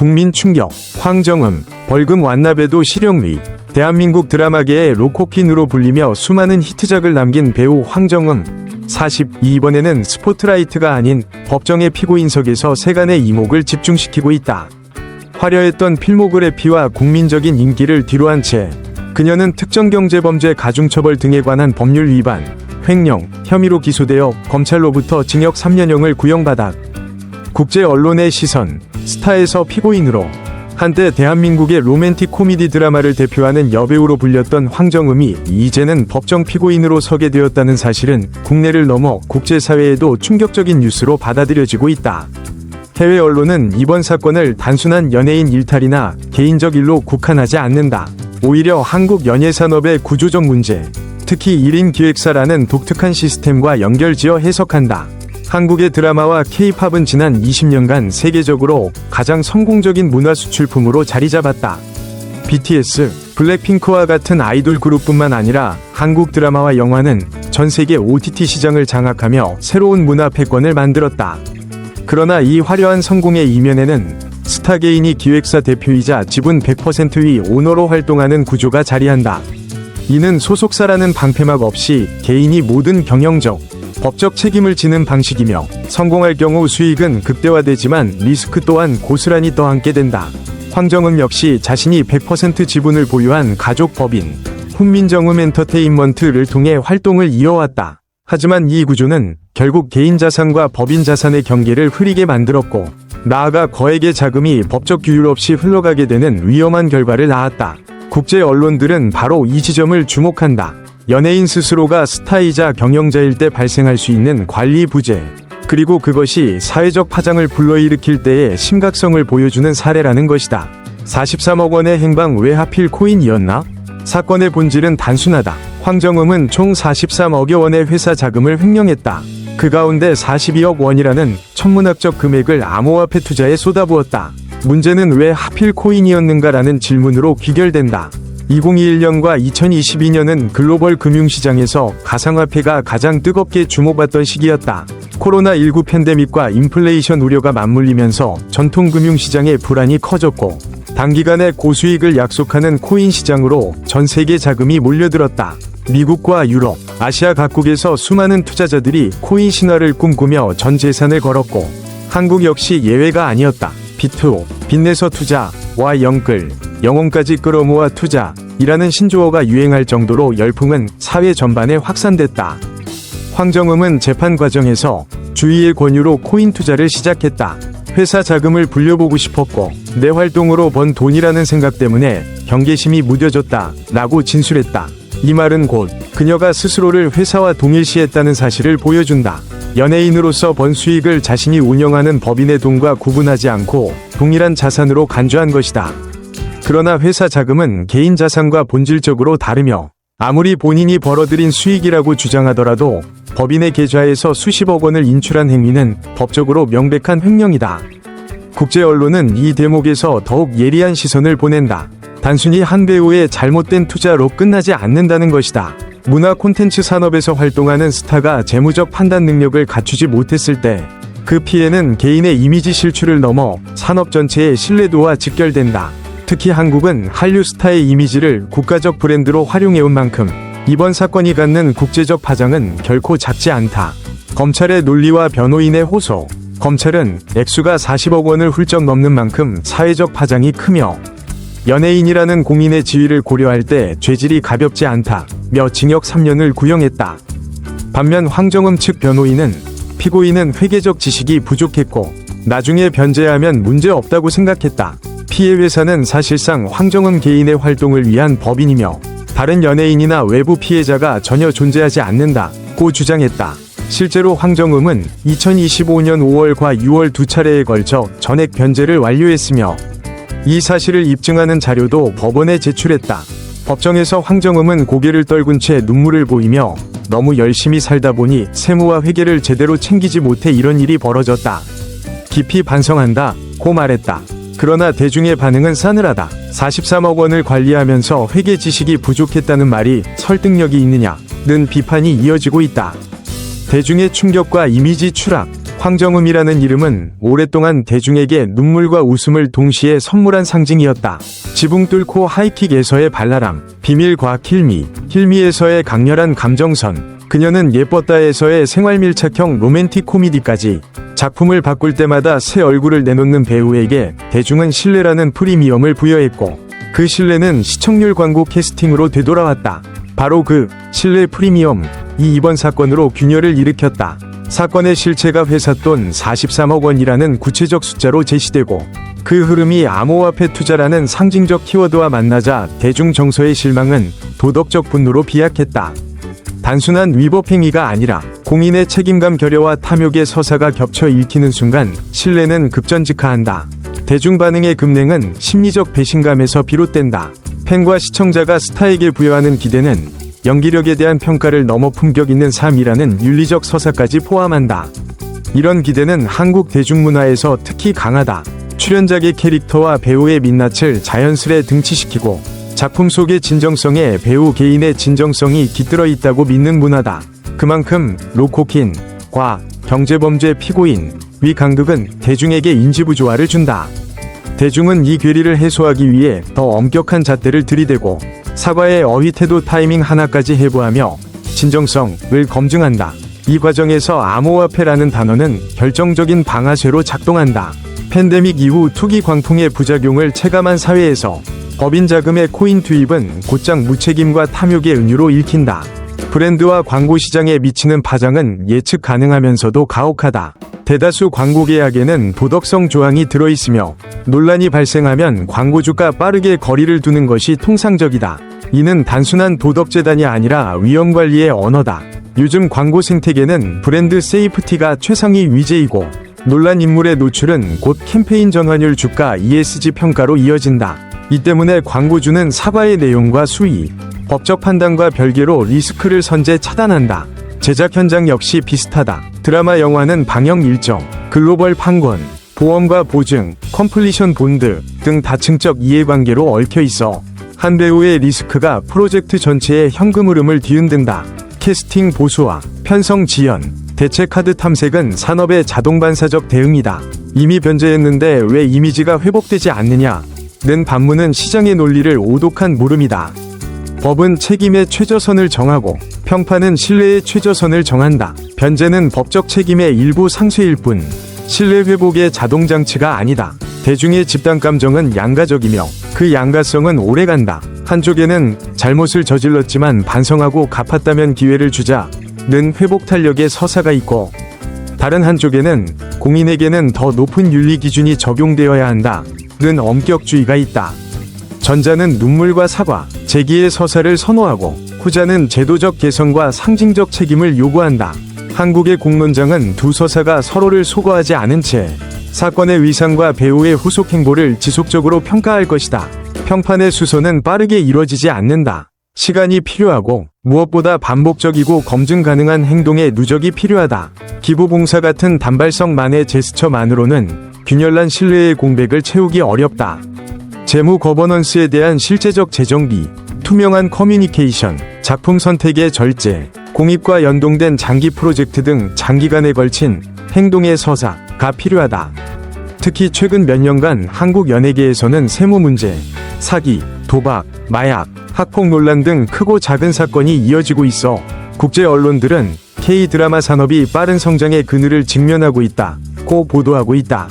국민 충격, 황정음, 벌금 완납에도 실형위, 대한민국 드라마계의 로코퀸으로 불리며 수많은 히트작을 남긴 배우 황정음. 42번에는 스포트라이트가 아닌 법정의 피고인석에서 세간의 이목을 집중시키고 있다. 화려했던 필모그래피와 국민적인 인기를 뒤로한 채 그녀는 특정 경제범죄 가중처벌 등에 관한 법률 위반, 횡령, 혐의로 기소되어 검찰로부터 징역 3년형을 구형받아 국제 언론의 시선, 스타에서 피고인으로 한때 대한민국의 로맨틱 코미디 드라마를 대표하는 여배우로 불렸던 황정음이 이제는 법정 피고인으로 서게 되었다는 사실은 국내를 넘어 국제사회에도 충격적인 뉴스로 받아들여지고 있다. 해외 언론은 이번 사건을 단순한 연예인 일탈이나 개인적 일로 국한하지 않는다. 오히려 한국 연예산업의 구조적 문제, 특히 1인 기획사라는 독특한 시스템과 연결지어 해석한다. 한국의 드라마와 케이팝은 지난 20년간 세계적으로 가장 성공적인 문화 수출품으로 자리 잡았다. BTS, 블랙핑크와 같은 아이돌 그룹뿐만 아니라 한국 드라마와 영화는 전 세계 OTT 시장을 장악하며 새로운 문화 패권을 만들었다. 그러나 이 화려한 성공의 이면에는 스타 개인이 기획사 대표이자 지분 100%의 오너로 활동하는 구조가 자리한다. 이는 소속사라는 방패막 없이 개인이 모든 경영적, 법적 책임을 지는 방식이며 성공할 경우 수익은 극대화되지만 리스크 또한 고스란히 떠안게 된다. 황정음 역시 자신이 100% 지분을 보유한 가족 법인 훈민정음 엔터테인먼트를 통해 활동을 이어왔다. 하지만 이 구조는 결국 개인 자산과 법인 자산의 경계를 흐리게 만들었고 나아가 거액의 자금이 법적 규율 없이 흘러가게 되는 위험한 결과를 낳았다. 국제 언론들은 바로 이 지점을 주목한다. 연예인 스스로가 스타이자 경영자일 때 발생할 수 있는 관리 부재, 그리고 그것이 사회적 파장을 불러일으킬 때의 심각성을 보여주는 사례라는 것이다. 43억 원의 행방 왜 하필 코인이었나? 사건의 본질은 단순하다. 황정음은 총 43억여 원의 회사 자금을 횡령했다. 그 가운데 42억 원이라는 천문학적 금액을 암호화폐 투자에 쏟아부었다. 문제는 왜 하필 코인이었는가라는 질문으로 귀결된다. 2021년과 2022년은 글로벌 금융시장에서 가상화폐가 가장 뜨겁게 주목받던 시기였다. 코로나19 팬데믹과 인플레이션 우려가 맞물리면서 전통 금융시장의 불안이 커졌고 단기간에 고수익을 약속하는 코인 시장으로 전 세계 자금이 몰려들었다. 미국과 유럽, 아시아 각국에서 수많은 투자자들이 코인 신화를 꿈꾸며 전 재산을 걸었고 한국 역시 예외가 아니었다. 비트오, 빚내서 투자, 와 영끌, 영혼까지 끌어모아 투자, 이라는 신조어가 유행할 정도로 열풍은 사회 전반에 확산됐다. 황정음은 재판 과정에서 주위의 권유로 코인 투자를 시작했다. 회사 자금을 불려보고 싶었고 내 활동으로 번 돈이라는 생각 때문에 경계심이 무뎌졌다. 라고 진술했다. 이 말은 곧 그녀가 스스로를 회사와 동일시했다는 사실을 보여준다. 연예인으로서 번 수익을 자신이 운영하는 법인의 돈과 구분하지 않고 동일한 자산으로 간주한 것이다. 그러나 회사 자금은 개인 자산과 본질적으로 다르며 아무리 본인이 벌어들인 수익이라고 주장하더라도 법인의 계좌에서 수십억 원을 인출한 행위는 법적으로 명백한 횡령이다. 국제 언론은 이 대목에서 더욱 예리한 시선을 보낸다. 단순히 한 배우의 잘못된 투자로 끝나지 않는다는 것이다. 문화 콘텐츠 산업에서 활동하는 스타가 재무적 판단 능력을 갖추지 못했을 때 그 피해는 개인의 이미지 실추를 넘어 산업 전체의 신뢰도와 직결된다. 특히 한국은 한류 스타의 이미지를 국가적 브랜드로 활용해온 만큼 이번 사건이 갖는 국제적 파장은 결코 작지 않다. 검찰의 논리와 변호인의 호소. 검찰은 액수가 40억 원을 훌쩍 넘는 만큼 사회적 파장이 크며 연예인이라는 공인의 지위를 고려할 때 죄질이 가볍지 않다. 며 징역 3년을 구형했다. 반면 황정음 측 변호인은 피고인은 회계적 지식이 부족했고 나중에 변제하면 문제 없다고 생각했다. 피해 회사는 사실상 황정음 개인의 활동을 위한 법인이며 다른 연예인이나 외부 피해자가 전혀 존재하지 않는다고 주장했다. 실제로 황정음은 2025년 5월과 6월 두 차례에 걸쳐 전액 변제를 완료했으며 이 사실을 입증하는 자료도 법원에 제출했다. 법정에서 황정음은 고개를 떨군 채 눈물을 보이며 너무 열심히 살다 보니 세무와 회계를 제대로 챙기지 못해 이런 일이 벌어졌다. 깊이 반성한다. 고 말했다. 그러나 대중의 반응은 싸늘하다. 43억 원을 관리하면서 회계 지식이 부족했다는 말이 설득력이 있느냐? 는 비판이 이어지고 있다. 대중의 충격과 이미지 추락, 황정음이라는 이름은 오랫동안 대중에게 눈물과 웃음을 동시에 선물한 상징이었다. 지붕 뚫고 하이킥에서의 발랄함, 비밀 과학 힐미, 힐미에서의 강렬한 감정선, 그녀는 예뻤다에서의 생활 밀착형 로맨틱 코미디까지 작품을 바꿀 때마다 새 얼굴을 내놓는 배우에게 대중은 신뢰라는 프리미엄을 부여했고 그 신뢰는 시청률 광고 캐스팅으로 되돌아왔다. 바로 그 신뢰 프리미엄 이 이번 사건으로 균열을 일으켰다. 사건의 실체가 회사 돈 43억 원이라는 구체적 숫자로 제시되고 그 흐름이 암호화폐 투자라는 상징적 키워드와 만나자 대중 정서의 실망은 도덕적 분노로 비약했다. 단순한 위법 행위가 아니라 공인의 책임감 결여와 탐욕의 서사가 겹쳐 읽히는 순간 신뢰는 급전직하한다. 대중 반응의 급냉은 심리적 배신감에서 비롯된다. 팬과 시청자가 스타에게 부여하는 기대는 연기력에 대한 평가를 넘어 품격 있는 삶이라는 윤리적 서사까지 포함한다. 이런 기대는 한국 대중문화에서 특히 강하다. 출연작의 캐릭터와 배우의 민낯을 자연스레 등치시키고 작품 속의 진정성에 배우 개인의 진정성이 깃들어 있다고 믿는 문화다. 그만큼 로코킨, 과, 경제범죄 피고인, 위 강극은 대중에게 인지부조화를 준다. 대중은 이 괴리를 해소하기 위해 더 엄격한 잣대를 들이대고 사과의 어휘 태도 타이밍 하나까지 해부하며 진정성을 검증한다. 이 과정에서 암호화폐라는 단어는 결정적인 방아쇠로 작동한다. 팬데믹 이후 투기 광풍의 부작용을 체감한 사회에서 법인 자금의 코인 투입은 곧장 무책임과 탐욕의 은유로 읽힌다. 브랜드와 광고 시장에 미치는 파장은 예측 가능하면서도 가혹하다. 대다수 광고 계약에는 도덕성 조항이 들어있으며 논란이 발생하면 광고주가 빠르게 거리를 두는 것이 통상적이다. 이는 단순한 도덕재단이 아니라 위험관리의 언어다. 요즘 광고 생태계는 브랜드 세이프티가 최상위 위제이고 논란 인물의 노출은 곧 캠페인 전환율 주가 ESG 평가로 이어진다. 이 때문에 광고주는 사과의 내용과 수위, 법적 판단과 별개로 리스크를 선제 차단한다. 제작 현장 역시 비슷하다. 드라마 영화는 방영 일정, 글로벌 판권, 보험과 보증, 컴플리션 본드 등 다층적 이해관계로 얽혀 있어 한 배우의 리스크가 프로젝트 전체의 현금 흐름을 뒤흔든다. 캐스팅 보수와 편성 지연, 대체 카드 탐색은 산업의 자동 반사적 대응이다. 이미 변제했는데 왜 이미지가 회복되지 않느냐? 는 반문은 시장의 논리를 오독한 물음이다. 법은 책임의 최저선을 정하고 평판은 신뢰의 최저선을 정한다. 변제는 법적 책임의 일부 상쇄일 뿐 신뢰 회복의 자동 장치가 아니다. 대중의 집단 감정은 양가적이며 그 양가성은 오래간다. 한쪽에는 잘못을 저질렀지만 반성하고 갚았다면 기회를 주자는 회복 탄력의 서사가 있고 다른 한쪽에는 공인에게는 더 높은 윤리 기준이 적용되어야 한다는 엄격주의가 있다. 전자는 눈물과 사과, 재기의 서사를 선호하고 후자는 제도적 개선과 상징적 책임을 요구한다. 한국의 공론장은 두 서사가 서로를 소거하지 않은 채 사건의 위상과 배우의 후속 행보를 지속적으로 평가할 것이다. 평판의 수소는 빠르게 이뤄지지 않는다. 시간이 필요하고 무엇보다 반복적이고 검증 가능한 행동의 누적이 필요하다. 기부봉사 같은 단발성만의 제스처만으로는 균열난 신뢰의 공백을 채우기 어렵다. 재무 거버넌스에 대한 실제적 재정비, 투명한 커뮤니케이션, 작품 선택의 절제, 공익과 연동된 장기 프로젝트 등 장기간에 걸친 행동의 서사가 필요하다. 특히 최근 몇 년간 한국 연예계에서는 세무 문제, 사기, 도박, 마약, 학폭 논란 등 크고 작은 사건이 이어지고 있어 국제 언론들은 K 드라마 산업이 빠른 성장의 그늘을 직면하고 있다고 보도하고 있다.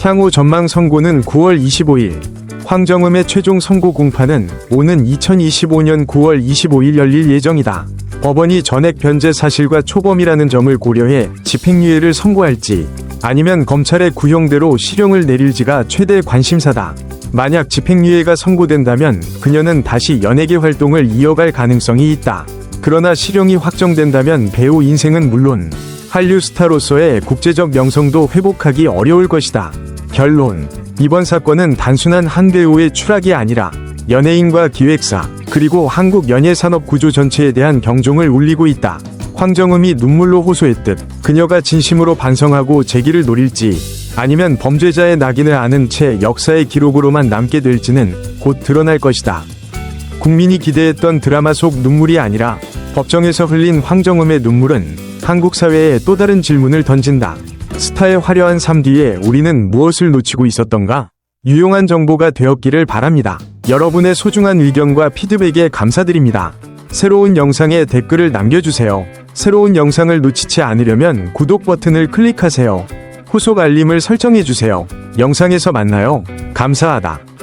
향후 전망 선고는 9월 25일, 황정음의 최종 선고 공판은 오는 2025년 9월 25일 열릴 예정이다. 법원이 전액 변제 사실과 초범이라는 점을 고려해 집행유예를 선고할지 아니면 검찰의 구형대로 실형을 내릴지가 최대 관심사다. 만약 집행유예가 선고된다면 그녀는 다시 연예계 활동을 이어갈 가능성이 있다. 그러나 실형이 확정된다면 배우 인생은 물론 한류 스타로서의 국제적 명성도 회복하기 어려울 것이다. 결론. 이번 사건은 단순한 한 배우의 추락이 아니라 연예인과 기획사, 그리고 한국 연예산업 구조 전체에 대한 경종을 울리고 있다. 황정음이 눈물로 호소했듯 그녀가 진심으로 반성하고 재기를 노릴지 아니면 범죄자의 낙인을 아는 채 역사의 기록으로만 남게 될지는 곧 드러날 것이다. 국민이 기대했던 드라마 속 눈물이 아니라 법정에서 흘린 황정음의 눈물은 한국 사회에 또 다른 질문을 던진다. 스타의 화려한 삶 뒤에 우리는 무엇을 놓치고 있었던가? 유용한 정보가 되었기를 바랍니다. 여러분의 소중한 의견과 피드백에 감사드립니다. 새로운 영상에 댓글을 남겨주세요. 새로운 영상을 놓치지 않으려면 구독 버튼을 클릭하세요. 후속 알림을 설정해주세요. 영상에서 만나요. 감사하다.